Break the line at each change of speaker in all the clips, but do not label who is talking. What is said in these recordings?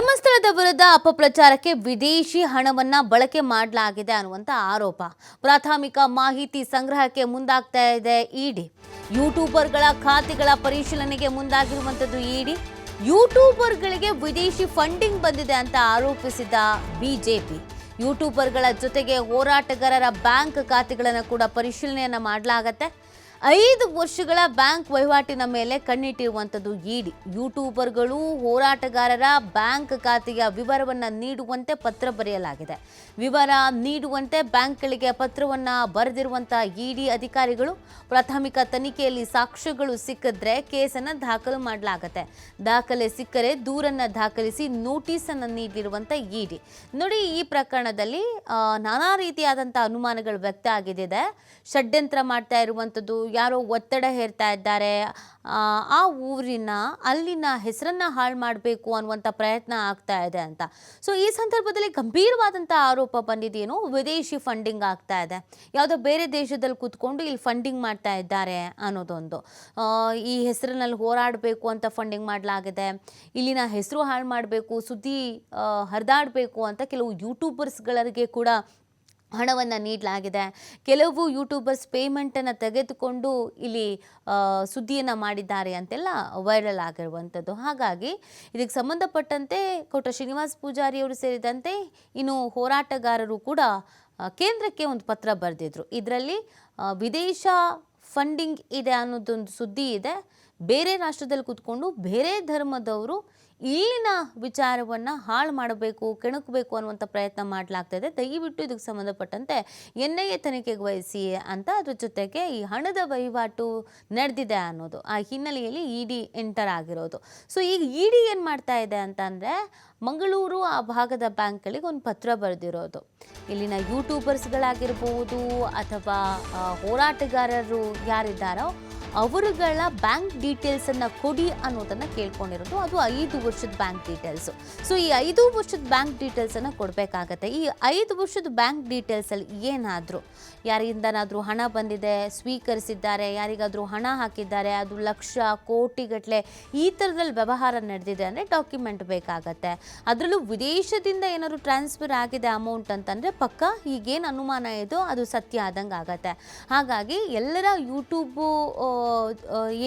ಧರ್ಮಸ್ಥಳದ ವಿರುದ್ಧ ಅಪಪ್ರಚಾರಕ್ಕೆ ವಿದೇಶಿ ಹಣವನ್ನ ಬಳಕೆ ಮಾಡಲಾಗಿದೆ ಅನ್ನುವಂಥ ಆರೋಪ. ಪ್ರಾಥಮಿಕ ಮಾಹಿತಿ ಸಂಗ್ರಹಕ್ಕೆ ಮುಂದಾಗ್ತಾ ಇದೆ ಇಡಿ. ಯೂಟ್ಯೂಬರ್ಗಳ ಖಾತೆಗಳ ಪರಿಶೀಲನೆಗೆ ಮುಂದಾಗಿರುವಂಥದ್ದು ಇಡಿ. ಯೂಟ್ಯೂಬರ್ಗಳಿಗೆ ವಿದೇಶಿ ಫಂಡಿಂಗ್ ಬಂದಿದೆ ಅಂತ ಆರೋಪಿಸಿದ ಬಿಜೆಪಿ. ಯೂಟ್ಯೂಬರ್ಗಳ ಜೊತೆಗೆ ಹೋರಾಟಗಾರರ ಬ್ಯಾಂಕ್ ಖಾತೆಗಳನ್ನು ಕೂಡ ಪರಿಶೀಲನೆಯನ್ನು ಮಾಡಲಾಗತ್ತೆ. ಐದು ವರ್ಷಗಳ ಬ್ಯಾಂಕ್ ವಹಿವಾಟಿನ ಮೇಲೆ ಕಣ್ಣಿಟ್ಟಿರುವಂಥದ್ದು ಇಡಿ. ಯೂಟ್ಯೂಬರ್ಗಳು, ಹೋರಾಟಗಾರರ ಬ್ಯಾಂಕ್ ಖಾತೆಯ ವಿವರವನ್ನು ನೀಡುವಂತೆ ಪತ್ರ ಬರೆಯಲಾಗಿದೆ. ವಿವರ ನೀಡುವಂತೆ ಬ್ಯಾಂಕ್ಗಳಿಗೆ ಪತ್ರವನ್ನು ಬರೆದಿರುವಂಥ ಇಡಿ ಅಧಿಕಾರಿಗಳು ಪ್ರಾಥಮಿಕ ತನಿಖೆಯಲ್ಲಿ ಸಾಕ್ಷ್ಯಗಳು ಸಿಕ್ಕಿದ್ರೆ ಕೇಸನ್ನು ದಾಖಲು ಮಾಡಲಾಗುತ್ತೆ. ದಾಖಲೆ ಸಿಕ್ಕರೆ ದೂರನ್ನು ದಾಖಲಿಸಿ ನೋಟಿಸನ್ನು ನೀಡಿರುವಂಥ ಇಡಿ. ನೋಡಿ, ಈ ಪ್ರಕರಣದಲ್ಲಿ ನಾನಾ ರೀತಿಯಾದಂಥ ಅನುಮಾನಗಳು ವ್ಯಕ್ತ ಆಗಿದೆ ಷಡ್ಯಂತ್ರ ಮಾಡ್ತಾ ಇರುವಂಥದ್ದು ಯಾರೋ ಒತ್ತಡ ಹೇರ್ತಾ ಇದ್ದಾರೆ. ಆ, ಊರಿನ ಅಲ್ಲಿನ ಹೆಸರನ್ನ ಹಾಳು ಮಾಡಬೇಕು ಅನ್ನುವಂಥ ಪ್ರಯತ್ನ ಆಗ್ತಾ ಇದೆ ಅಂತ. ಸೊ ಈ ಸಂದರ್ಭದಲ್ಲಿ ಗಂಭೀರವಾದಂಥ ಆರೋಪ ಬಂದಿದ್ದೇನು ವಿದೇಶಿ ಫಂಡಿಂಗ್ ಆಗ್ತಾ ಇದೆ. ಯಾವುದೋ ಬೇರೆ ದೇಶದಲ್ಲಿ ಕೂತ್ಕೊಂಡು ಇಲ್ಲಿ ಫಂಡಿಂಗ್ ಮಾಡ್ತಾ ಇದ್ದಾರೆ ಅನ್ನೋದೊಂದು. ಈ ಹೆಸರಿನಲ್ಲಿ ಹೋರಾಡಬೇಕು ಅಂತ ಫಂಡಿಂಗ್ ಮಾಡಲಾಗಿದೆ. ಇಲ್ಲಿನ ಹೆಸರು ಹಾಳು ಮಾಡಬೇಕು ಸುದ್ದಿ ಹರಿದಾಡಬೇಕು ಅಂತ ಕೆಲವು ಯೂಟ್ಯೂಬರ್ಸ್ಗಳಿಗೆ ಕೂಡ ಹಣವನ್ನು ನೀಡಲಾಗಿದೆ. ಕೆಲವು ಯೂಟ್ಯೂಬರ್ಸ್ ಪೇಮೆಂಟನ್ನು ತೆಗೆದುಕೊಂಡು ಇಲ್ಲಿ ಸುದ್ದಿಯನ್ನು ಮಾಡಿದ್ದಾರೆ ಅಂತೆಲ್ಲ ವೈರಲ್ ಆಗಿರುವಂಥದ್ದು ಹಾಗಾಗಿ ಇದಕ್ಕೆ ಸಂಬಂಧಪಟ್ಟಂತೆ ಕೋಟ ಶ್ರೀನಿವಾಸ್ ಪೂಜಾರಿಯವರು ಸೇರಿದಂತೆ ಇನ್ನು ಹೋರಾಟಗಾರರು ಕೂಡ ಕೇಂದ್ರಕ್ಕೆ ಒಂದು ಪತ್ರ ಬರೆದಿದ್ರು. ಇದರಲ್ಲಿ ವಿದೇಶ ಫಂಡಿಂಗ್ ಇದೆ ಅನ್ನೋದೊಂದು ಸುದ್ದಿ ಇದೆ. ಬೇರೆ ರಾಷ್ಟ್ರದಲ್ಲಿ ಕೂತ್ಕೊಂಡು ಬೇರೆ ಧರ್ಮದವರು ಇಲ್ಲಿನ ವಿಚಾರವನ್ನು ಹಾಳು ಮಾಡಬೇಕು, ಕೆಣಕಬೇಕು ಅನ್ನುವಂಥ ಪ್ರಯತ್ನ ಮಾಡಲಾಗ್ತದೆ. ದಯವಿಟ್ಟು ಇದಕ್ಕೆ ಸಂಬಂಧಪಟ್ಟಂತೆ ಎನ್ ಐ ಎ ತನಿಖೆಗೆ ವಹಿಸಿ ಅಂತ ಅದ್ರ ಜೊತೆಗೆ ಈ ಹಣದ ವಹಿವಾಟು ನಡೆದಿದೆ ಅನ್ನೋದು, ಆ ಹಿನ್ನೆಲೆಯಲ್ಲಿ ಇ ಡಿ ಎಂಟರ್ ಆಗಿರೋದು. ಸೊ ಈಗ ಇ ಡಿ ಏನು ಮಾಡ್ತಾ ಇದೆ ಅಂತಂದರೆ ಮಂಗಳೂರು ಆ ಭಾಗದ ಬ್ಯಾಂಕ್ಗಳಿಗೆ ಒಂದು ಪತ್ರ ಬರೆದಿರೋದು. ಇಲ್ಲಿನ ಯೂಟ್ಯೂಬರ್ಸ್ಗಳಾಗಿರ್ಬೋದು ಅಥವಾ ಹೋರಾಟಗಾರರು ಯಾರಿದ್ದಾರೋ ಅವರುಗಳ ಬ್ಯಾಂಕ್ ಡೀಟೇಲ್ಸನ್ನು ಕೊಡಿ ಅನ್ನೋದನ್ನು ಕೇಳ್ಕೊಂಡಿರೋದು. ಅದು ಐದು ವರ್ಷದ ಬ್ಯಾಂಕ್ ಡೀಟೇಲ್ಸು. ಸೊ ಈ ಐದು ವರ್ಷದ ಬ್ಯಾಂಕ್ ಡೀಟೇಲ್ಸನ್ನು ಕೊಡಬೇಕಾಗತ್ತೆ. ಈ ಐದು ವರ್ಷದ ಬ್ಯಾಂಕ್ ಡೀಟೇಲ್ಸಲ್ಲಿ ಏನಾದರೂ, ಯಾರಿಂದನಾದರೂ ಹಣ ಬಂದಿದೆ, ಸ್ವೀಕರಿಸಿದ್ದಾರೆ, ಯಾರಿಗಾದರೂ ಹಣ ಹಾಕಿದ್ದಾರೆ, ಅದು ಲಕ್ಷ ಕೋಟಿಗಟ್ಟಲೆ ಈ ಥರದಲ್ಲಿ ವ್ಯವಹಾರ ನಡೆದಿದೆ ಅಂದರೆ ಡಾಕ್ಯುಮೆಂಟ್ ಬೇಕಾಗತ್ತೆ. ಅದರಲ್ಲೂ ವಿದೇಶದಿಂದ ಏನಾದರೂ ಟ್ರಾನ್ಸ್ಫರ್ ಆಗಿದೆ ಅಮೌಂಟ್ ಅಂತಂದರೆ ಪಕ್ಕ ಈಗೇನು ಅನುಮಾನ ಇದೋ ಅದು ಸತ್ಯ ಆದಂಗೆ ಆಗತ್ತೆ ಹಾಗಾಗಿ ಎಲ್ಲರ ಯೂಟ್ಯೂಬು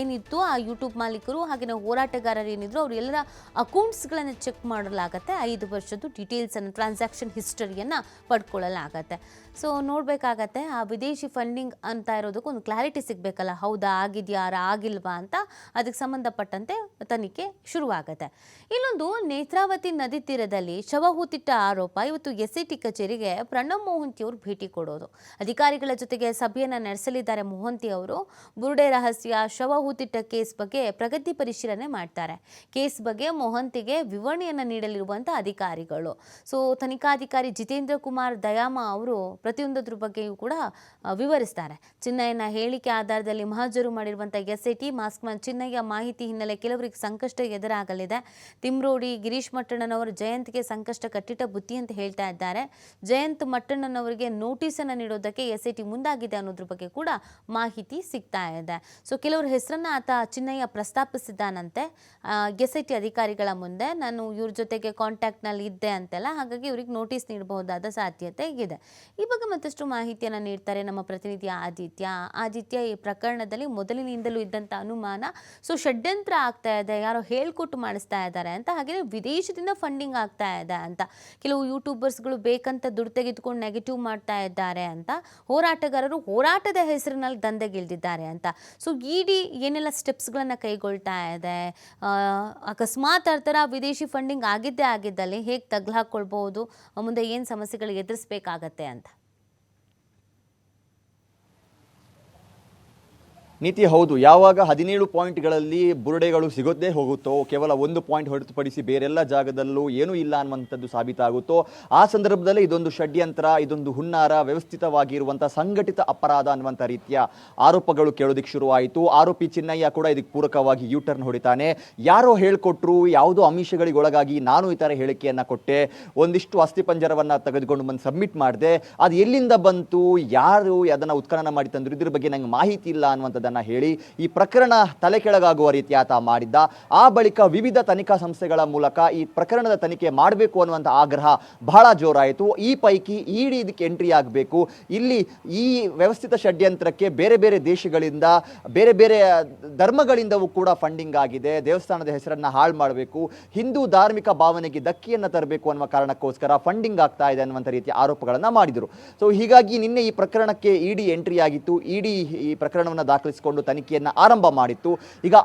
ಏನಿತ್ತು, ಆ ಯೂಟ್ಯೂಬ್ ಮಾಲೀಕರು ಹಾಗೆಯೇ ಹೋರಾಟಗಾರರು ಏನಿದ್ರು ಅವ್ರು ಎಲ್ಲರ ಅಕೌಂಟ್ಸ್ಗಳನ್ನು ಚೆಕ್ ಮಾಡಲಾಗತ್ತೆ. ಐದು ವರ್ಷದ್ದು ಡೀಟೇಲ್ಸನ್ನು ಟ್ರಾನ್ಸಾಕ್ಷನ್ ಹಿಸ್ಟರಿಯನ್ನು ಪಡ್ಕೊಳ್ಳಲಾಗತ್ತೆ. ಸೊ ನೋಡಬೇಕಾಗತ್ತೆ, ಆ ವಿದೇಶಿ ಫಂಡಿಂಗ್ ಅಂತ ಇರೋದಕ್ಕೆ ಒಂದು ಕ್ಲಾರಿಟಿ ಸಿಗಬೇಕಲ್ಲ. ಹೌದಾ, ಆಗಿದೆಯಾ ಆಗಿಲ್ವಾ ಅಂತ ಅದಕ್ಕೆ ಸಂಬಂಧಪಟ್ಟಂತೆ ತನಿಖೆ ಶುರುವಾಗತ್ತೆ. ಇನ್ನೊಂದು ನೇತ್ರಾವತಿ ನದಿ ತೀರದಲ್ಲಿ ಶವ ಹೂತಿಟ್ಟ ಆರೋಪ ಇವತ್ತು ಎಸ್ ಟಿ ಕಚೇರಿಗೆ ಪ್ರಣಬ್ ಮೋಹಂತಿ ಅವರು ಭೇಟಿ ಕೊಡೋದು. ಅಧಿಕಾರಿಗಳ ಜೊತೆಗೆ ಸಭೆಯನ್ನು ನಡೆಸಲಿದ್ದಾರೆ ಮೋಹಂತಿ ಅವರು. ಬುರುಡೆ ರಹಸ್ಯ ಶವ ಹೂತಿಟ್ಟ ಕೇಸ್ ಬಗ್ಗೆ ಪ್ರಗತಿ ಪರಿಶೀಲನೆ ಮಾಡ್ತಾರೆ. ಕೇಸ್ ಬಗ್ಗೆ ಮೊಹಂತಿಗೆ ವಿವರಣೆಯನ್ನು ನೀಡಲಿರುವಂಥ ಅಧಿಕಾರಿಗಳು. ಸೊ ತನಿಖಾಧಿಕಾರಿ ಜಿತೇಂದ್ರ ಕುಮಾರ್ ದಯಾಮ ಅವರು ಪ್ರತಿಯೊಂದದ್ರ ಬಗ್ಗೆಯೂ ಕೂಡ ವಿವರಿಸ್ತಾರೆ. ಚಿನ್ನಯ್ಯನ ಹೇಳಿಕೆ ಆಧಾರದಲ್ಲಿ ಮಹಜರು ಮಾಡಿರುವಂಥ S I T mask man, Chinnayya ಮಾಹಿತಿ ಹಿನ್ನೆಲೆ ಕೆಲವರಿಗೆ ಸಂಕಷ್ಟ ಎದುರಾಗಲಿದೆ. ತಿಮ್ರೋಡಿ ಗಿರೀಶ್ ಮಟ್ಟಣ್ಣನವರು ಜಯಂತ್ಗೆ ಸಂಕಷ್ಟ ಕಟ್ಟಿಟ್ಟ ಬುತ್ತಿ ಅಂತ ಹೇಳ್ತಾ ಇದ್ದಾರೆ. ಜಯಂತ್ ಮಟ್ಟಣ್ಣನವರಿಗೆ ನೋಟಿಸನ್ನು ನೀಡೋದಕ್ಕೆ ಎಸ್ ಐ ಟಿ ಮುಂದಾಗಿದೆ ಅನ್ನೋದ್ರ ಬಗ್ಗೆ ಕೂಡ ಮಾಹಿತಿ ಸಿಗ್ತಾ ಇದೆ. ಸೊ ಕೆಲವರ ಹೆಸರನ್ನು ಆತ ಚಿನ್ನಯ್ಯ ಪ್ರಸ್ತಾಪಿಸಿದ್ದಾನಂತೆ. ಎಸ್ ಐ ಟಿ ಅಧಿಕಾರಿಗಳ ಮುಂದೆ ನಾನು ಇವ್ರ ಜೊತೆಗೆ ಕಾಂಟ್ಯಾಕ್ಟ್ನಲ್ಲಿ ಇದ್ದೆ ಅಂತೆಲ್ಲ, ಹಾಗಾಗಿ ಇವ್ರಿಗೆ ನೋಟಿಸ್ ನೀಡಬಹುದಾದ ಸಾಧ್ಯತೆ ಇದೆ. ಈ ಬಗ್ಗೆ ಮತ್ತಷ್ಟು ಮಾಹಿತಿಯನ್ನು ನೀಡ್ತಾರೆ ನಮ್ಮ ಪ್ರತಿನಿಧಿ ಆದಿತ್ಯ. ಆದಿತ್ಯ ಈ ಪ್ರಕರಣದಲ್ಲಿ ಮೊದಲಿನಿಂದಲೂ ಇದ್ದಂಥ ಅನುಮಾನ ಸೊ ಷಡ್ಯಂತ್ರ ಆಗ್ತಾ ಇದೆ, ಯಾರೋ ಹೇಳ್ಕೊಟ್ಟು ಮಾಡಿಸ್ತಾ ಇದ್ದಾರೆ ಅಂತ ಹಾಗೆ ವಿದೇಶದಿಂದ ಫಂಡಿಂಗ್ ಆಗ್ತಾ ಇದೆ ಅಂತ. ಕೆಲವು ಯೂಟ್ಯೂಬರ್ಸ್ಗಳು ಬೇಕಂತ ದುಡ್ಡು ತೆಗೆದುಕೊಂಡು ನೆಗೆಟಿವ್ ಮಾಡ್ತಾ ಇದ್ದಾರೆ ಅಂತ, ಹೋರಾಟಗಾರರು ಹೋರಾಟದ ಹೆಸರಿನಲ್ಲಿ ದಂಧೆಗಿಳಿದಿದ್ದಾರೆ ಅಂತ. ಸೊ ಇಡಿ ಏನೆಲ್ಲ ಸ್ಟೆಪ್ಸ್ಗಳನ್ನು ಕೈಗೊಳ್ತಾ ಇದೆ? ಅಕಸ್ಮಾತ್ ಆ ಥರ ವಿದೇಶಿ ಫಂಡಿಂಗ್ ಆಗಿದ್ದೇ ಆಗಿದ್ದಲ್ಲಿ ಹೇಗೆ ತಗ್ಲಾಕೊಳ್ಬಹುದು ಮುಂದೆ ಏನು ಸಮಸ್ಯೆಗಳು ಎದುರಿಸ್ಬೇಕಾಗತ್ತೆ ಅಂತ.
ನೀತಿ ಹೌದು. ಯಾವಾಗ ಹದಿನೇಳು ಪಾಯಿಂಟ್ಗಳಲ್ಲಿ ಬುರುಡೆಗಳು ಸಿಗೋದೇ ಹೋಗುತ್ತೋ, ಕೇವಲ ಒಂದು ಪಾಯಿಂಟ್ ಹೊರತುಪಡಿಸಿ ಬೇರೆಲ್ಲ ಜಾಗದಲ್ಲೂ ಏನೂ ಇಲ್ಲ ಅನ್ನುವಂಥದ್ದು ಸಾಬೀತಾಗುತ್ತೋ, ಆ ಸಂದರ್ಭದಲ್ಲಿ ಇದೊಂದು ಷಡ್ಯಂತ್ರ, ಇದೊಂದು ಹುನ್ನಾರ ವ್ಯವಸ್ಥಿತವಾಗಿರುವಂಥ ಸಂಘಟಿತ ಅಪರಾಧ ಅನ್ನುವಂಥ ರೀತಿಯ ಆರೋಪಗಳು ಕೇಳೋದಕ್ಕೆ ಶುರುವಾಯಿತು. ಆರೋಪಿ ಚಿನ್ನಯ್ಯ ಕೂಡ ಇದಕ್ಕೆ ಪೂರಕವಾಗಿ ಯು ಟರ್ನ್ ಹೊಡಿತಾನೆ. ಯಾರೋ ಹೇಳಿಕೊಟ್ರು, ಯಾವುದೋ ಆಮಿಷಗಳಿಗೆ ಒಳಗಾಗಿ ನಾನು ಈ ಥರ ಹೇಳಿಕೆಯನ್ನು ಕೊಟ್ಟೆ, ಒಂದಿಷ್ಟು ಅಸ್ಥಿಪಂಜರವನ್ನು ತೆಗೆದುಕೊಂಡು ಬಂದು ಸಬ್ಮಿಟ್ ಮಾಡಿದೆ, ಅದು ಎಲ್ಲಿಂದ ಬಂತು, ಯಾರು ಅದನ್ನು ಉತ್ಖನನ ಮಾಡಿ ತಂದರು, ಇದ್ರ ಬಗ್ಗೆ ನಂಗೆ ಮಾಹಿತಿ ಇಲ್ಲ ಅನ್ನುವಂಥದ್ದನ್ನು ಮಾತುಗಳನ್ನು ಹೇಳಿ ಈ ಪ್ರಕರಣ ತಲೆ ಕೆಳಗಾಗುವ ರೀತಿ ಮಾಡಿದ್ದ. ಆ ಬಳಿಕ ವಿವಿಧ ತನಿಖಾ ಸಂಸ್ಥೆಗಳ ಮೂಲಕ ಈ ಪ್ರಕರಣದ ತನಿಖೆ ಮಾಡಬೇಕು ಅನ್ನುವಂಥ ಆಗ್ರಹ ಬಹಳ ಜೋರಾಯಿತು. ಈ ಪೈಕಿ ಇಡಿ ಇದಕ್ಕೆ ಎಂಟ್ರಿ ಆಗಬೇಕು. ಇಲ್ಲಿ ಈ ವ್ಯವಸ್ಥಿತ ಷಡ್ಯಂತ್ರಕ್ಕೆ ಬೇರೆ ಬೇರೆ ದೇಶಗಳಿಂದ, ಬೇರೆ ಬೇರೆ ಧರ್ಮಗಳಿಂದವೂ ಕೂಡ ಫಂಡಿಂಗ್ ಆಗಿದೆ. ದೇವಸ್ಥಾನದ ಹೆಸರನ್ನ ಹಾಳು ಮಾಡಬೇಕು. ಹಿಂದೂ ಧಾರ್ಮಿಕ ಭಾವನೆಗೆ ಧಕ್ಕೆಯನ್ನು ತರಬೇಕು ಅನ್ನುವ ಕಾರಣಕ್ಕೋಸ್ಕರ ಫಂಡಿಂಗ್ ಆಗ್ತಾ ಇದೆ ಅನ್ನುವಂಥ ರೀತಿಯ ಆರೋಪಗಳನ್ನು ಮಾಡಿದರು. ಸೊ ಹೀಗಾಗಿ ನಿನ್ನೆ ಈ ಪ್ರಕರಣಕ್ಕೆ ಇಡಿ ಎಂಟ್ರಿ ಆಗಿತ್ತು. ಇಡಿ ಈ ಪ್ರಕರಣವನ್ನು ದಾಖಲಿಸಿಕೊಂಡು ತನಿಖೆಯನ್ನು ಆರಂಭ ಮಾಡಿತ್ತು. ಈಗ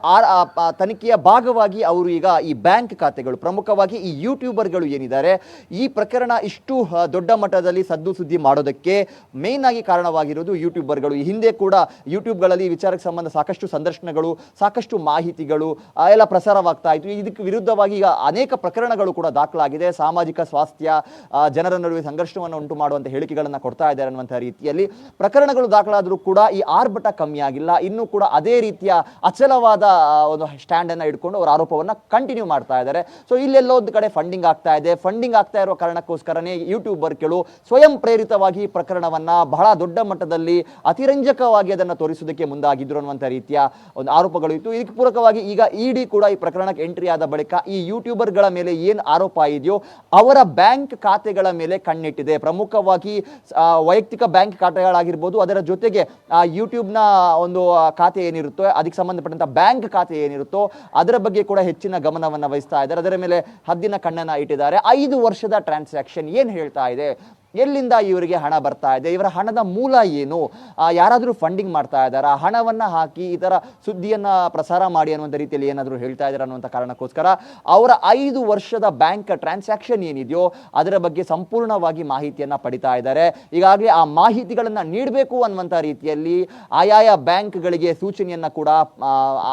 ತನಿಖೆಯ ಭಾಗವಾಗಿ ಅವರು ಈಗ ಈ ಬ್ಯಾಂಕ್ ಖಾತೆಗಳು, ಪ್ರಮುಖವಾಗಿ ಈ ಯೂಟ್ಯೂಬರ್ಗಳು ಏನಿದ್ದಾರೆ, ಈ ಪ್ರಕರಣ ಇಷ್ಟು ದೊಡ್ಡ ಮಟ್ಟದಲ್ಲಿ ಸದ್ದು ಸುದ್ದಿ ಮಾಡೋದಕ್ಕೆ ಮೇನ್ ಆಗಿ ಕಾರಣವಾಗಿರೋದು ಯೂಟ್ಯೂಬರ್ಗಳು. ಈ ಹಿಂದೆ ಕೂಡ ಯೂಟ್ಯೂಬ್ಗಳಲ್ಲಿ ಈ ವಿಚಾರಕ್ಕೆ ಸಂಬಂಧ ಸಾಕಷ್ಟು ಸಂದರ್ಶನಗಳು, ಸಾಕಷ್ಟು ಮಾಹಿತಿಗಳು ಎಲ್ಲ ಪ್ರಸಾರವಾಗ್ತಾ ಇತ್ತು. ಇದಕ್ಕೆ ವಿರುದ್ಧವಾಗಿ ಈಗ ಅನೇಕ ಪ್ರಕರಣಗಳು ಕೂಡ ದಾಖಲಾಗಿದೆ. ಸಾಮಾಜಿಕ ಸ್ವಾಸ್ಥ್ಯ ಜನರ ನಡುವೆ ಸಂಘರ್ಷವನ್ನು ಉಂಟು ಮಾಡುವಂಥ ಹೇಳಿಕೆಗಳನ್ನು ಕೊಡ್ತಾ ಇದ್ದಾರೆ ಅನ್ನುವಂಥ ರೀತಿಯಲ್ಲಿ ಪ್ರಕರಣಗಳು ದಾಖಲಾದರೂ ಕೂಡ ಈ ಆರ್ಭಟ ಕಮ್ಮಿ ಆಗಿಲ್ಲ ಇನ್ನೂ ಕೂಡ ಅದೇ ರೀತಿಯ ಅಚಲವಾದ ಒಂದು ಸ್ಟ್ಯಾಂಡ್ ಅನ್ನ ಇಟ್ಕೊಂಡು ಅವರ ಆರೋಪವನ್ನು ಕಂಟಿನ್ಯೂ ಮಾಡ್ತಾ ಇದ್ದಾರೆ. ಸೊ ಇಲ್ಲೆಲ್ಲೋ ಒಂದು ಕಡೆ ಫಂಡಿಂಗ್ ಆಗ್ತಾ ಇದೆ. ಫಂಡಿಂಗ್ ಆಗ್ತಾ ಇರೋ ಕಾರಣಕ್ಕೋಸ್ಕರನೇ ಯೂಟ್ಯೂಬರ್ಗಳು ಸ್ವಯಂ ಪ್ರೇರಿತವಾಗಿ ಈ ಪ್ರಕರಣವನ್ನ ಬಹಳ ದೊಡ್ಡ ಮಟ್ಟದಲ್ಲಿ ಅತಿರಂಜಕವಾಗಿ ಅದನ್ನು ತೋರಿಸುವುದಕ್ಕೆ ಮುಂದಾಗಿದ್ರು ಅನ್ನುವಂಥ ರೀತಿಯ ಒಂದು ಆರೋಪಗಳು ಇತ್ತು. ಇದಕ್ಕೆ ಪೂರಕವಾಗಿ ಈಗ ಇಡಿ ಕೂಡ ಈ ಪ್ರಕರಣಕ್ಕೆ ಎಂಟ್ರಿ ಆದ ಬಳಿಕ ಈ ಯೂಟ್ಯೂಬರ್ಗಳ ಮೇಲೆ ಏನು ಆರೋಪ ಇದೆಯೋ ಅವರ ಬ್ಯಾಂಕ್ ಖಾತೆಗಳ ಮೇಲೆ ಕಣ್ಣಿಟ್ಟಿದೆ. ಪ್ರಮುಖವಾಗಿ ವೈಯಕ್ತಿಕ ಬ್ಯಾಂಕ್ ಖಾತೆಗಳಾಗಿರ್ಬೋದು, ಅದರ ಜೊತೆಗೆ ಯೂಟ್ಯೂಬ್ನ ಒಂದು ಖಾತೆ ಏನಿರುತ್ತೋ, ಅದಕ್ಕೆ ಸಂಬಂಧಪಟ್ಟಂತ ಬ್ಯಾಂಕ್ ಖಾತೆ ಏನಿರುತ್ತೋ, ಅದರ ಬಗ್ಗೆ ಕೂಡ ಹೆಚ್ಚಿನ ಗಮನವನ್ನು ವಹಿಸ್ತಾ ಇದ್ದಾರೆ. ಅದರ ಮೇಲೆ ಹದ್ದಿನ ಕಣ್ಣನ್ನ ಇಟ್ಟಿದ್ದಾರೆ. ಐದು ವರ್ಷದ ಟ್ರಾನ್ಸಾಕ್ಷನ್ ಏನು ಹೇಳ್ತಾ ಇದೆ? ಎಲ್ಲಿಂದ ಇವರಿಗೆ ಹಣ ಬರ್ತಾ ಇದೆ? ಇವರ ಹಣದ ಮೂಲ ಏನು? ಯಾರಾದರೂ ಫಂಡಿಂಗ್ ಮಾಡ್ತಾ ಇದ್ದಾರಾ? ಹಣವನ್ನು ಹಾಕಿ ಈ ಥರ ಸುದ್ದಿಯನ್ನು ಪ್ರಸಾರ ಮಾಡಿ ಅನ್ನುವಂಥ ರೀತಿಯಲ್ಲಿ ಏನಾದರೂ ಹೇಳ್ತಾ ಇದ್ದಾರೆ ಅನ್ನುವಂಥ ಕಾರಣಕ್ಕೋಸ್ಕರ ಅವರ ಐದು ವರ್ಷದ ಬ್ಯಾಂಕ್ ಟ್ರಾನ್ಸಾಕ್ಷನ್ ಏನಿದೆಯೋ ಅದರ ಬಗ್ಗೆ ಸಂಪೂರ್ಣವಾಗಿ ಮಾಹಿತಿಯನ್ನು ಪಡಿತಾ ಇದ್ದಾರೆ. ಈಗಾಗಲೇ ಆ ಮಾಹಿತಿಗಳನ್ನು ನೀಡಬೇಕು ಅನ್ನುವಂಥ ರೀತಿಯಲ್ಲಿ ಆಯಾಯ ಬ್ಯಾಂಕ್ಗಳಿಗೆ ಸೂಚನೆಯನ್ನು ಕೂಡ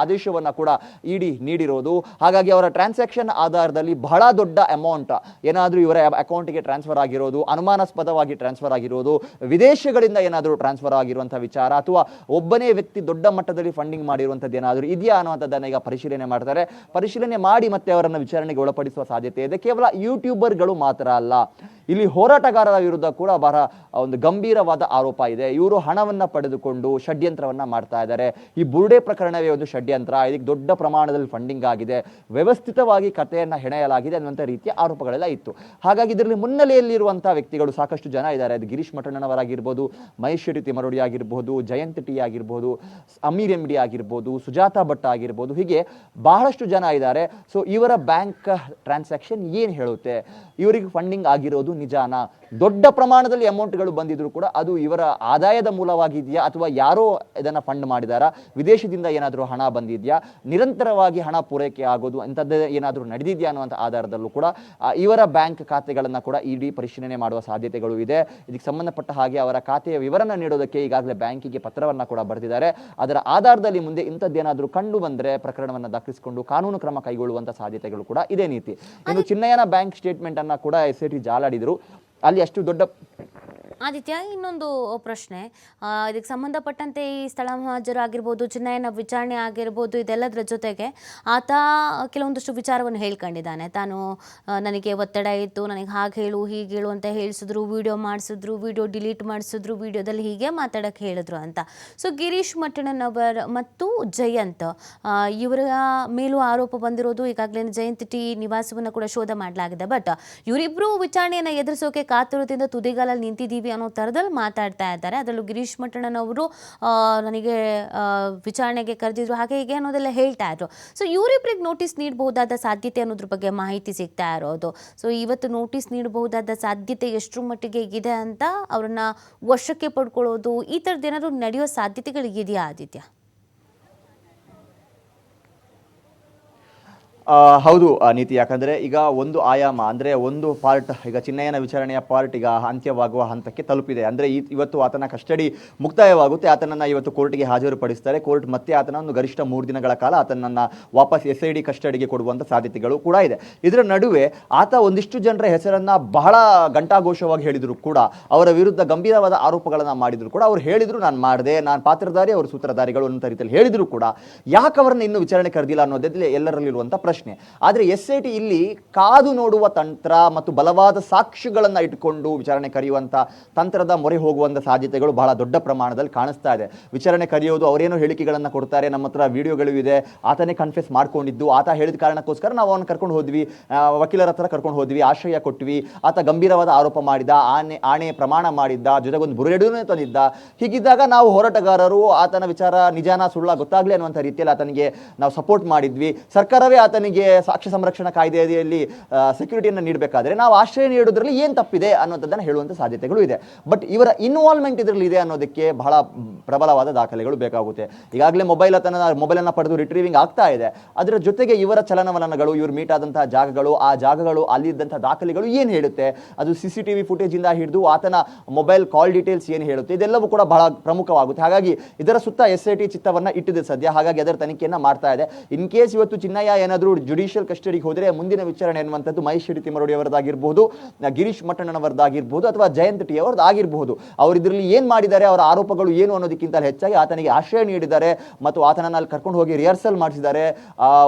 ಆದೇಶವನ್ನು ಕೂಡ ಇಡಿ ನೀಡಿರೋದು. ಹಾಗಾಗಿ ಅವರ ಟ್ರಾನ್ಸಾಕ್ಷನ್ ಆಧಾರದಲ್ಲಿ ಬಹಳ ದೊಡ್ಡ ಅಮೌಂಟ್ ಏನಾದರೂ ಇವರ ಅಕೌಂಟ್ಗೆ ಟ್ರಾನ್ಸ್ಫರ್ ಆಗಿರೋದು. ಅನುಮಾನಾಸ್ಪದವಾಗಿ ಟ್ರಾನ್ಸ್ಫರ್ ಆಗಿರೋದು, ವಿದೇಶಗಳಿಂದ ಏನಾದರೂ ಟ್ರಾನ್ಸ್ಫರ್ ಆಗಿರುವಂಥ ವಿಚಾರ ಅಥವಾ ಒಬ್ಬನೇ ವ್ಯಕ್ತಿ ದೊಡ್ಡ ಮಟ್ಟದಲ್ಲಿ ಫಂಡಿಂಗ್ ಮಾಡಿರುವಂಥದ್ದು ಏನಾದರೂ ಇದೆಯಾ ಅನ್ನುವಂಥದ್ದನ್ನು ಈಗ ಪರಿಶೀಲನೆ ಮಾಡ್ತಾರೆ. ಪರಿಶೀಲನೆ ಮಾಡಿ ಮತ್ತೆ ಅವರನ್ನು ವಿಚಾರಣೆಗೆ ಒಳಪಡಿಸುವ ಸಾಧ್ಯತೆ ಇದೆ. ಕೇವಲ ಯೂಟ್ಯೂಬರ್ಗಳು ಮಾತ್ರ ಅಲ್ಲ, ಇಲ್ಲಿ ಹೋರಾಟಗಾರರ ವಿರುದ್ಧ ಕೂಡ ಬಹಳ ಒಂದು ಗಂಭೀರವಾದ ಆರೋಪ ಇದೆ. ಇವರು ಹಣವನ್ನು ಪಡೆದುಕೊಂಡು ಷಡ್ಯಂತ್ರವನ್ನ ಮಾಡ್ತಾ ಇದ್ದಾರೆ. ಈ ಬುರುಡೆ ಪ್ರಕರಣವೇ ಒಂದು ಷಡ್ಯಂತ್ರ. ಇದಕ್ಕೆ ದೊಡ್ಡ ಪ್ರಮಾಣದಲ್ಲಿ ಫಂಡಿಂಗ್ ಆಗಿದೆ. ವ್ಯವಸ್ಥಿತವಾಗಿ ಕಥೆಯನ್ನು ಹೆಣೆಯಲಾಗಿದೆ ಅನ್ನುವಂಥ ರೀತಿಯ ಆರೋಪಗಳೆಲ್ಲ ಇತ್ತು. ಹಾಗಾಗಿ ಇದರಲ್ಲಿ ಮುನ್ನೆಲೆಯಲ್ಲಿರುವಂಥ ವ್ಯಕ್ತಿಗಳು ಸಾಕಷ್ಟು ಜನ ಇದ್ದಾರೆ. ಅದು ಗಿರೀಶ್ ಮಠಣ್ಣನವರಾಗಿರ್ಬೋದು, ಮಹೇಶ್ ಶೆಟ್ಟಿ ತಿಮರೋಡಿ ಆಗಿರ್ಬೋದು ಜಯಂತ್ ಟಿ ಆಗಿರ್ಬೋದು, ಅಮೀರ್ ಎಂ ಡಿ ಆಗಿರ್ಬೋದು, ಸುಜಾತಾ ಭಟ್ ಆಗಿರ್ಬೋದು, ಹೀಗೆ ಬಹಳಷ್ಟು ಜನ ಇದ್ದಾರೆ. ಸೊ ಇವರ ಬ್ಯಾಂಕ್ ಟ್ರಾನ್ಸಾಕ್ಷನ್ ಏನು ಹೇಳುತ್ತೆ? ಇವರಿಗೆ ಫಂಡಿಂಗ್ ಆಗಿರೋದು ನಿಜಾನ? ದೊಡ್ಡ ಪ್ರಮಾಣದಲ್ಲಿ ಅಮೌಂಟ್ಗಳು ಬಂದಿದ್ರು ಕೂಡ ಅದು ಇವರ ಆದಾಯದ ಮೂಲವಾಗಿದೆಯಾ? ಅಥವಾ ಯಾರೋ ಇದನ್ನು ಫಂಡ್ ಮಾಡಿದಾರಾ? ವಿದೇಶದಿಂದ ಏನಾದರೂ ಹಣ ಬಂದಿದೆಯಾ? ನಿರಂತರವಾಗಿ ಹಣ ಪೂರೈಕೆ ಆಗೋದು ಅಂಥದ್ದೇ ಏನಾದರೂ ನಡೆದಿದೆಯಾ ಅನ್ನುವಂಥ ಆಧಾರದಲ್ಲೂ ಕೂಡ ಇವರ ಬ್ಯಾಂಕ್ ಖಾತೆಗಳನ್ನು ಕೂಡ ಇಡಿ ಪರಿಶೀಲನೆ ಮಾಡುವ ಸಾಧ್ಯತೆಗಳು ಇದೆ. ಇದಕ್ಕೆ ಸಂಬಂಧಪಟ್ಟ ಹಾಗೆ ಅವರ ಖಾತೆಯ ವಿವರನ ನೀಡೋದಕ್ಕೆ ಈಗಾಗಲೇ ಬ್ಯಾಂಕಿಗೆ ಪತ್ರವನ್ನು ಕೂಡ ಬರೆದಿದ್ದಾರೆ. ಅದರ ಆಧಾರದಲ್ಲಿ ಮುಂದೆ ಇಂಥದ್ದೇನಾದರೂ ಕಂಡು ಬಂದರೆ ಪ್ರಕರಣವನ್ನು ದಾಖಲಿಸಿಕೊಂಡು ಕಾನೂನು ಕ್ರಮ ಕೈಗೊಳ್ಳುವಂಥ ಸಾಧ್ಯತೆಗಳು ಕೂಡ ಇದೇ ನೀತಿ. ಇನ್ನು ಚಿನ್ನಯ್ಯನ ಬ್ಯಾಂಕ್ ಸ್ಟೇಟ್ಮೆಂಟ್ ಅನ್ನ ಕೂಡ ಎಸ್ ಐ ಟಿ ಜಾಲಾಡಿದ್ರು. ಅಲ್ಲಿ ಅಷ್ಟು ದೊಡ್ಡ
ಆದಿತ್ಯ, ಇನ್ನೊಂದು ಪ್ರಶ್ನೆ. ಇದಕ್ಕೆ ಸಂಬಂಧಪಟ್ಟಂತೆ ಈ ಸ್ಥಳ ಹಾಜರು ಆಗಿರ್ಬೋದು ಚಿನ್ನಯನ ವಿಚಾರಣೆ ಆಗಿರ್ಬೋದು, ಇದೆಲ್ಲದರ ಜೊತೆಗೆ ಆತ ಕೆಲವೊಂದಷ್ಟು ವಿಚಾರವನ್ನು ಹೇಳ್ಕೊಂಡಿದ್ದಾನೆ. ತಾನು ನನಗೆ ಒತ್ತಡ ಇತ್ತು, ನನಗೆ ಹಾಗೆ ಹೇಳು, ಹೀಗೆ ಹೇಳು ಅಂತ ಹೇಳಿಸಿದ್ರು, ವಿಡಿಯೋ ಮಾಡಿಸಿದ್ರು, ವಿಡಿಯೋ ಡಿಲೀಟ್ ಮಾಡಿಸಿದ್ರು, ವಿಡಿಯೋದಲ್ಲಿ ಹೀಗೆ ಮಾತಾಡೋಕ್ಕೆ ಹೇಳಿದ್ರು ಅಂತ. ಸೊ, ಗಿರೀಶ್ ಮಟ್ಟಣ್ಣನವರ್ ಮತ್ತು ಜಯಂತ್ ಇವರ ಮೇಲೂ ಆರೋಪ ಬಂದಿರೋದು, ಈಗಾಗಲೇ ಜಯಂತ್ ಟಿ ನಿವಾಸವನ್ನು ಕೂಡ ಶೋಧ ಮಾಡಲಾಗಿದೆ. ಬಟ್ ಇವರಿಬ್ಬರು ವಿಚಾರಣೆಯನ್ನು ಎದುರಿಸೋಕೆ ಕಾತುರದಿಂದ ತುದಿಗಾಲಲ್ಲಿ ನಿಂತಿದ್ದೀವಿ ಅನ್ನೋ ಥರದಲ್ಲಿ ಮಾತಾಡ್ತಾ ಇದ್ದಾರೆ. ಅದರಲ್ಲೂ ಗಿರೀಶ್ ಮಟ್ಟಣ್ಣನವರು ಆ, ನನಗೆ ವಿಚಾರಣೆಗೆ ಕರೆದಿದ್ರು. ಹಾಗೆ ಹೀಗೆ ಅನ್ನೋದೆಲ್ಲ ಹೇಳ್ತಾ ಇದ್ರು. ಸೊ ಇವರಿಬ್ಬರಿಗೆ ನೋಟಿಸ್ ನೀಡಬಹುದಾದ ಸಾಧ್ಯತೆ ಅನ್ನೋದ್ರ ಬಗ್ಗೆ ಮಾಹಿತಿ ಸಿಗ್ತಾ ಇರೋದು. ಸೊ ಇವತ್ತು ನೋಟಿಸ್ ನೀಡಬಹುದಾದ ಸಾಧ್ಯತೆ ಎಷ್ಟರ ಮಟ್ಟಿಗೆ ಇದೆ ಅಂತ ಅವರನ್ನ ವಶಕ್ಕೆ ಪಡ್ಕೊಳ್ಳೋದು ಈ ಥರದ್ದು ಏನಾದರೂ ನಡೆಯೋ ಸಾಧ್ಯತೆಗಳು ಇದೆಯಾ ಆದಿತ್ಯ?
ಹೌದು ನೀತಿ. ಯಾಕಂದರೆ ಈಗ ಒಂದು ಆಯಾಮ, ಅಂದರೆ ಒಂದು ಪಾರ್ಟ್ ಈಗ ಚಿನ್ನಯ್ಯನ ವಿಚಾರಣೆಯ ಪಾರ್ಟ್ ಈಗ ಅಂತ್ಯವಾಗುವ ಹಂತಕ್ಕೆ ತಲುಪಿದೆ. ಅಂದರೆ ಈ- ಇವತ್ತು ಆತನ ಕಸ್ಟಡಿ ಮುಕ್ತಾಯವಾಗುತ್ತೆ. ಆತನನ್ನು ಇವತ್ತು ಕೋರ್ಟ್ಗೆ ಹಾಜರುಪಡಿಸ್ತಾರೆ. ಕೋರ್ಟ್ ಮತ್ತೆ ಆತನ ಒಂದು ಗರಿಷ್ಠ ಮೂರು ದಿನಗಳ ಕಾಲ ಆತನನ್ನು ವಾಪಸ್ ಎಸ್ ಐ ಡಿ ಕಸ್ಟಡಿಗೆ ಕೊಡುವಂಥ ಸಾಧ್ಯತೆಗಳು ಕೂಡ ಇದೆ. ಇದರ ನಡುವೆ ಆತ ಒಂದಿಷ್ಟು ಜನರ ಹೆಸರನ್ನು ಬಹಳ ಘಂಟಾಘೋಷವಾಗಿ ಹೇಳಿದರೂ ಕೂಡ, ಅವರ ವಿರುದ್ಧ ಗಂಭೀರವಾದ ಆರೋಪಗಳನ್ನು ಮಾಡಿದರೂ ಕೂಡ, ಅವ್ರು ಹೇಳಿದರು, ನಾನು ಮಾಡಿದೆ, ನಾನು ಪಾತ್ರಧಾರಿ, ಅವರು ಸೂತ್ರಧಾರಿಗಳು ಅಂತ ರೀತಿಯಲ್ಲಿ ಹೇಳಿದರೂ ಕೂಡ, ಯಾಕೆ ಅವರನ್ನು ಇನ್ನೂ ವಿಚಾರಣೆ ಕರೆದಿಲ್ಲ ಅನ್ನೋದೇ ಎಲ್ಲರಲ್ಲಿರುವಂಥ ಪ್ರಶ್ನೆ ಪ್ರಶ್ನೆ. ಆದರೆ ಎಸ್ ಐ ಇಲ್ಲಿ ಕಾದು ನೋಡುವ ತಂತ್ರ ಮತ್ತು ಬಲವಾದ ಸಾಕ್ಷಿಗಳನ್ನು ಇಟ್ಟುಕೊಂಡು ವಿಚಾರಣೆ ಕರೆಯುವಂಥ ತಂತ್ರದ ಮೊರೆ ಹೋಗುವಂಥ ಸಾಧ್ಯತೆಗಳು ಬಹಳ ದೊಡ್ಡ ಪ್ರಮಾಣದಲ್ಲಿ ಕಾಣಿಸ್ತಾ ಇದೆ. ವಿಚಾರಣೆ ಕರೆಯೋದು ಅವರೇನೋ ಹೇಳಿಕೆಗಳನ್ನು ಕೊಡ್ತಾರೆ, ನಮ್ಮ ಹತ್ರ ವಿಡಿಯೋಗಳು ಇದೆ, ಆತನೇ ಕನ್ಫ್ಯೂಸ್ ಮಾಡ್ಕೊಂಡಿದ್ದು, ಆತ ಹೇಳಿದ ಕಾರಣಕ್ಕೋಸ್ಕರ ನಾವು ಅವನು ಕರ್ಕೊಂಡು ಹೋದ್ವಿ ವಕೀಲರ ಹತ್ರ ಕರ್ಕೊಂಡು ಹೋದ್ವಿ, ಆಶ್ರಯ ಕೊಟ್ವಿ, ಆತ ಗಂಭೀರವಾದ ಆರೋಪ ಮಾಡಿದ ಆನೆ, ಆಣೆ ಪ್ರಮಾಣ ಮಾಡಿದ್ದ, ಜೊತೆಗೊಂದು ಬುರುಡೆಡೂ ತಂದಿದ್ದ. ಹೀಗಿದ್ದಾಗ ನಾವು ಹೋರಾಟಗಾರರು, ಆತನ ವಿಚಾರ ನಿಜಾನ ಸುಳ್ಳ ಗೊತ್ತಾಗಲಿ ಅನ್ನುವಂಥ ರೀತಿಯಲ್ಲಿ ಆತನಿಗೆ ನಾವು ಸಪೋರ್ಟ್ ಮಾಡಿದ್ವಿ. ಸರ್ಕಾರವೇ ಆತನಿಗೆ ಸಾಕ್ಷಿ ಸಂರಕ್ಷಣಾ ಕಾಯ್ದೆಯಲ್ಲಿ ಸೆಕ್ಯೂರಿಟಿಯನ್ನು ನೀಡಬೇಕಾದ್ರೆ ನಾವು ಆಶ್ರಯ ನೀಡೋದ್ರಲ್ಲಿ ಏನು ತಪ್ಪಿದೆ ಅನ್ನೋದನ್ನು ಹೇಳುವಂಥ ಸಾಧ್ಯತೆಗಳು ಇದೆ. ಬಟ್ ಇವರ ಇನ್ವಾಲ್ವ್ಮೆಂಟ್ ಇದರಲ್ಲಿ ಇದೆ ಅನ್ನೋದಕ್ಕೆ ಬಹಳ ಪ್ರಬಲವಾದ ದಾಖಲೆಗಳು ಬೇಕಾಗುತ್ತೆ. ಈಗಾಗಲೇ ಮೊಬೈಲ್ ಆತನ ಮೊಬೈಲನ್ನು ಪಡೆದು ರಿಟ್ರೀವಿಂಗ್ ಆಗ್ತಾ ಇದೆ. ಅದರ ಜೊತೆಗೆ ಇವರ ಚಲನವಲನಗಳು, ಇವರು ಮೀಟ್ ಆದಂತಹ ಜಾಗಗಳು, ಆ ಜಾಗಗಳು, ಅಲ್ಲಿದ್ದಂಥ ದಾಖಲೆಗಳು ಏನು ಹೇಳುತ್ತೆ? ಅದು ಸಿ ಸಿ ಟಿ ವಿ ಫುಟೇಜಿಂದ ಹಿಡಿದು ಆತನ ಮೊಬೈಲ್ ಕಾಲ್ ಡೀಟೇಲ್ಸ್ ಏನು ಹೇಳುತ್ತೆ? ಇದೆಲ್ಲವೂ ಕೂಡ ಬಹಳ ಪ್ರಮುಖವಾಗುತ್ತೆ. ಹಾಗಾಗಿ ಇದರ ಸುತ್ತ ಎಸ್ ಐ ಟಿ ಚಿತ್ತವನ್ನು ಇಟ್ಟಿದೆ ಸದ್ಯ. ಹಾಗಾಗಿ ಅದರ ತನಿಖೆಯನ್ನು ಮಾಡ್ತಾ ಇದೆ. ಇನ್ ಕೇಸ್ ಇವತ್ತು ಚಿನ್ನಯ್ಯ ಏನಾದರೂ ಜುಡಿಷಿಯಲ್ ಕಸ್ಟಡಿಗೆ ಹೋದರೆ ಮುಂದಿನ ವಿಚಾರಣೆ ಅನ್ನುವಂಥದ್ದು ಮಹೇಶ್ ಶೆಟ್ಟಿ ತಿಮ್ಮರೋಡಿ ಅವರದಾಗಿರ್ಬೋದು ಗಿರೀಶ್ ಮಟ್ಟಣ್ಣನವರದ್ದಾಗಿರ್ಬೋದು ಅಥವಾ ಜಯಂತ್ ಟಿ ಅವರದ್ದಾಗಿರ್ಬೋದು. ಅವರು ಇದರಲ್ಲಿ ಏನು ಮಾಡಿದ್ದಾರೆ, ಅವರ ಆರೋಪಗಳು ಏನು ಅನ್ನೋದಕ್ಕಿಂತ ಹೆಚ್ಚಾಗಿ ಆತನಿಗೆ ಆಶ್ರಯ ನೀಡಿದ್ದಾರೆ ಮತ್ತು ಆತನನ್ನು ಅಲ್ಲಿ ಕರ್ಕೊಂಡು ಹೋಗಿ ರಿಹರ್ಸಲ್ ಮಾಡಿಸಿದ್ದಾರೆ.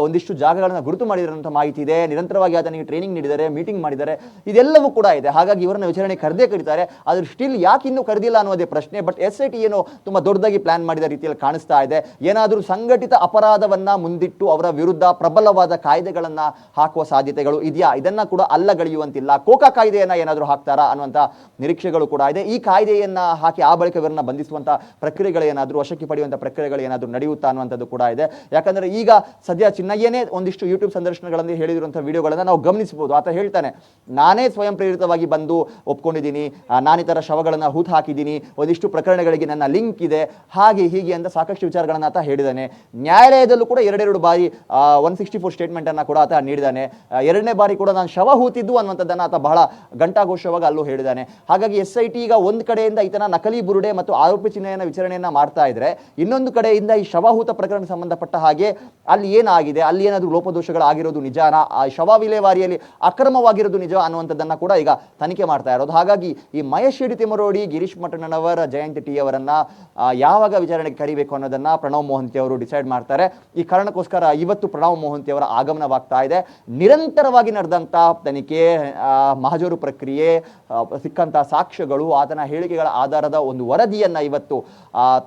ಒಂದಿಷ್ಟು ಜಾಗಗಳನ್ನು ಗುರುತು ಮಾಡಿರುವಂಥ ಮಾಹಿತಿ ಇದೆ. ನಿರಂತರವಾಗಿ ಆತನಿಗೆ ಟ್ರೈನಿಂಗ್ ನೀಡಿದ್ದಾರೆ ಮೀಟಿಂಗ್ ಮಾಡಿದ್ದಾರೆ. ಇದೆಲ್ಲವೂ ಕೂಡ ಇದೆ. ಹಾಗಾಗಿ ಇವರನ್ನ ವಿಚಾರಣೆ ಕರೆದೇ ಕರೀತಾರೆ. ಆದರೆ ಸ್ಟಿಲ್ ಯಾಕೆ ಇನ್ನೂ ಕರೆದಿಲ್ಲ ಅನ್ನೋದೇ ಪ್ರಶ್ನೆ. ಬಟ್ ಎಸ್ ಐ ಟಿ ಏನು ತುಂಬ ದೊಡ್ಡದಾಗಿ ಪ್ಲಾನ್ ಮಾಡಿದ ರೀತಿಯಲ್ಲಿ ಕಾಣಿಸ್ತಾ ಇದೆ. ಏನಾದರೂ ಸಂಘಟಿತ ಅಪರಾಧವನ್ನ ಮುಂದಿಟ್ಟು ಅವರ ವಿರುದ್ಧ ಪ್ರಬಲವಾದ ಕಾಯ್ದೆಗಳನ್ನ ಹಾಕುವ ಸಾಧ್ಯತೆಗಳು ಇದೆಯಾ? ಇದನ್ನ ಕೂಡ ಅಲ್ಲಗಳೆಯುವಂತಿಲ್ಲ ಕೋಕಾ ಕಾಯ್ದೆಯನ್ನ ಏನಾದರೂ ಹಾಕ್ತಾರಾ ಅನ್ನುವಂಥ ನಿರೀಕ್ಷೆಗಳು ಕೂಡ ಇದೆ. ಈ ಕಾಯ್ದೆಯನ್ನ ಹಾಕಿ ಆ ಬಳಿಕ ಬಂಧಿಸುವಂತ ಪ್ರಕ್ರಿಯೆಗಳು ಏನಾದರೂ, ವಶಕ್ಕೆ ಪಡೆಯುವಂತ ಪ್ರಕ್ರಿಯೆಗಳು ಏನಾದರೂ ನಡೆಯುತ್ತಾ ಅನ್ನುವಂಥದ್ದು ಕೂಡ ಇದೆ. ಯಾಕಂದ್ರೆ ಈಗ ಸದ್ಯ ಚಿನ್ನಯ್ಯನೇ ಒಂದಿಷ್ಟು ಯೂಟ್ಯೂಬ್ ಸಂದರ್ಶನಗಳಲ್ಲಿ ಹೇಳಿರುವಂಥ ವಿಡಿಯೋಗಳನ್ನ ನಾವು ಗಮನಿಸಬಹುದು. ಆತ ಹೇಳ್ತಾನೆ, ನಾನೇ ಸ್ವಯಂ ಪ್ರೇರಿತವಾಗಿ ಬಂದು ಒಪ್ಕೊಂಡಿದ್ದೀನಿ. ನಾನಿತರ ಶವಗಳನ್ನು ಹೂತು ಹಾಕಿದ್ದೀನಿ. ಒಂದಿಷ್ಟು ಪ್ರಕರಣಗಳಿಗೆ ನನ್ನ ಲಿಂಕ್ ಇದೆ. ಹಾಗೆ ಹೀಗೆ ಅಂತ ಸಾಕಷ್ಟು ವಿಚಾರಗಳನ್ನು ಆತ ಹೇಳಿದ್ದಾನೆ ನ್ಯಾಯಾಲಯದಲ್ಲೂ ಕೂಡ ಎರಡೆರಡು ಬಾರಿ ಒನ್ ಸಿಕ್ಸ್ಟಿ ಫೋರ್ ಸ್ಟೇಟ್ಮೆಂಟನ್ನು ಕೂಡ ಆತ ನೀಡಿದ್ದಾನೆ. ಎರಡನೇ ಬಾರಿ ಕೂಡ ನಾನು ಶವ ಹೂತಿದ್ದು ಅನ್ನುವಂಥದ್ದನ್ನು ಆತ ಬಹಳ ಘಂಟಾಘೋಷವಾಗಿ ಅಲ್ಲೂ ಹೇಳಿದ್ದಾನೆ. ಹಾಗಾಗಿ ಎಸ್ ಐ ಟಿ ಈಗ ಒಂದು ಕಡೆಯಿಂದ ಈತನ ನಕಲಿ ಬುರುಡೆ ಮತ್ತು ಆರೋಪಿ ಚಿಹ್ನೆಯನ್ನು ವಿಚಾರಣೆಯನ್ನ ಮಾಡ್ತಾ ಇದ್ರೆ, ಇನ್ನೊಂದು ಕಡೆಯಿಂದ ಈ ಶವಹೂತ ಪ್ರಕರಣ ಸಂಬಂಧಪಟ್ಟ ಹಾಗೆ ಅಲ್ಲಿ ಏನಾಗಿದೆ, ಅಲ್ಲಿ ಏನಾದರೂ ಲೋಪದೋಷಗಳಾಗಿರೋದು ನಿಜಾನ, ಆ ಶವ ವಿಲೇವಾರಿಯಲ್ಲಿ ಅಕ್ರಮವಾಗಿರೋದು ನಿಜ ಅನ್ನುವಂಥದ್ದನ್ನ ಕೂಡ ಈಗ ತನಿಖೆ ಮಾಡ್ತಾ ಇರೋದು. ಹಾಗಾಗಿ ಈ ಮಹೇಶ್ ಶೆಟ್ಟಿ ತಿಮರೋಡಿ ಗಿರೀಶ್ ಮಠಣ್ಣನವರ ಜಯಂತಿ ಟಿ ಅವರನ್ನ ಯಾವಾಗ ವಿಚಾರಣೆಗೆ ಕರಿಬೇಕು ಅನ್ನೋದನ್ನ ಪ್ರಣವ್ ಮೋಹಂತಿ ಅವರು ಡಿಸೈಡ್ ಮಾಡ್ತಾರೆ. ಈ ಕಾರಣಕ್ಕೋಸ್ಕರ ಇವತ್ತು ಪ್ರಣವ್ ಮೋಹಂತಿ ಅವರ ಆಗಮನವಾಗ್ತಾ ಇದೆ. ನಿರಂತರವಾಗಿ ನಡೆದಂಥ ತನಿಖೆ ಮಹಜೂರು ಪ್ರಕ್ರಿಯೆ ಸಿಕ್ಕಂಥ ಸಾಕ್ಷ್ಯಗಳು, ಆತನ ಹೇಳಿಕೆಗಳ ಆಧಾರದ ಒಂದು ವರದಿಯನ್ನ ಇವತ್ತು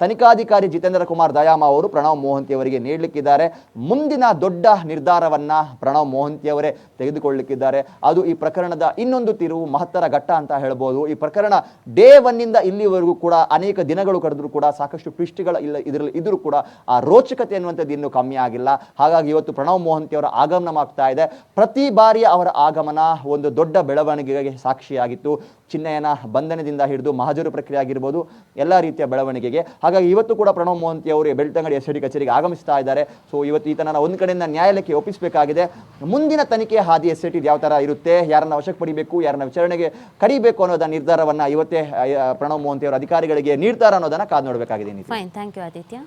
ತನಿಖಾಧಿಕಾರಿ ಜಿತೇಂದ್ರ ಕುಮಾರ್ ದಯಾಮ ಅವರು ಪ್ರಣವ್ ಮೋಹಂತಿ ಅವರಿಗೆ ನೀಡಲಿಕ್ಕಿದ್ದಾರೆ. ಮುಂದಿನ ದೊಡ್ಡ ನಿರ್ಧಾರವನ್ನ ಪ್ರಣವ್ ಮೋಹಂತಿ ಅವರೇ ತೆಗೆದುಕೊಳ್ಳಲಿಕ್ಕಿದ್ದಾರೆ ಅದು ಈ ಪ್ರಕರಣದ ಇನ್ನೊಂದು ತಿರುವು, ಮಹತ್ತರ ಘಟ್ಟ ಅಂತ ಹೇಳ್ಬೋದು. ಈ ಪ್ರಕರಣ ಡೇ ಒನ್ನಿಂದ ಇಲ್ಲಿವರೆಗೂ ಕೂಡ ಅನೇಕ ದಿನಗಳು ಕಳೆದರೂ ಕೂಡ ಸಾಕಷ್ಟು ಟ್ವಿಸ್ಟ್ಗಳ ಇಲ್ಲ, ಇದರಲ್ಲಿ ಇದ್ರೂ ಕೂಡ ಆ ರೋಚಕತೆ ಅನ್ನುವಂಥದ್ದು ಇನ್ನೂ ಕಮ್ಮಿ ಆಗಿಲ್ಲ. ಹಾಗಾಗಿ ಇವತ್ತು ಪ್ರಣವ್ ಮೋಹಂತಿ ಅವರ ಆಗಮನವಾಗ್ತಾ ಇದೆ. ಪ್ರತಿ ಬಾರಿಯ ಅವರ ಆಗಮನ ಒಂದು ದೊಡ್ಡ ಬೆಳವಣಿಗೆಗೆ ಸಾಕ್ಷಿಯಾಗಿತ್ತು. ಚಿನ್ನಯನ ಬಂಧನದಿಂದ ಹಿಡಿದು ಮಹಜರು ಪ್ರಕ್ರಿಯೆ ಆಗಿರ್ಬೋದು, ಎಲ್ಲ ರೀತಿಯ ಬೆಳವಣಿಗೆಗೆ. ಹಾಗಾಗಿ ಇವತ್ತು ಕೂಡ ಪ್ರಣವ್ ಮೋಹಂತಿ ಅವರು ಬೆಳ್ತಂಗಡಿ ಎಸ್ ಡಿ ಕಚೇರಿಗೆ ಆಗಮಿಸ್ತಾ ಇದ್ದಾರೆ. ಸೊ ಇವತ್ತು ಈತನ ಒಂದು ಕಡೆಯಿಂದ ನ್ಯಾಯಾಲಯಕ್ಕೆ ಒಪ್ಪಿಸಬೇಕಾಗಿದೆ. ಮುಂದಿನ ತನಿಖೆ ಹಾದಿ ಎಸ್ ಯಾವ ಥರ ಇರುತ್ತೆ, ಯಾರನ್ನ ವಶಕ್ಕೆ ಪಡಿಬೇಕು, ಯಾರನ್ನ ವಿಚಾರಣೆಗೆ ಕರಿಬೇಕು ಅನ್ನೋದ ನಿರ್ಧಾರವನ್ನ ಇವತ್ತೇ ಪ್ರಣವ್ ಮೋಹಂತಿ ಅವರ ಅಧಿಕಾರಿಗಳಿಗೆ ನೀಡ್ತಾರ ಅನ್ನೋದನ್ನ ಕಾದು ನೋಡಬೇಕಾಗಿದೆ
ಫೈನ್ ಥ್ಯಾಂಕ್ ಯು ಆದಿತ್ಯ.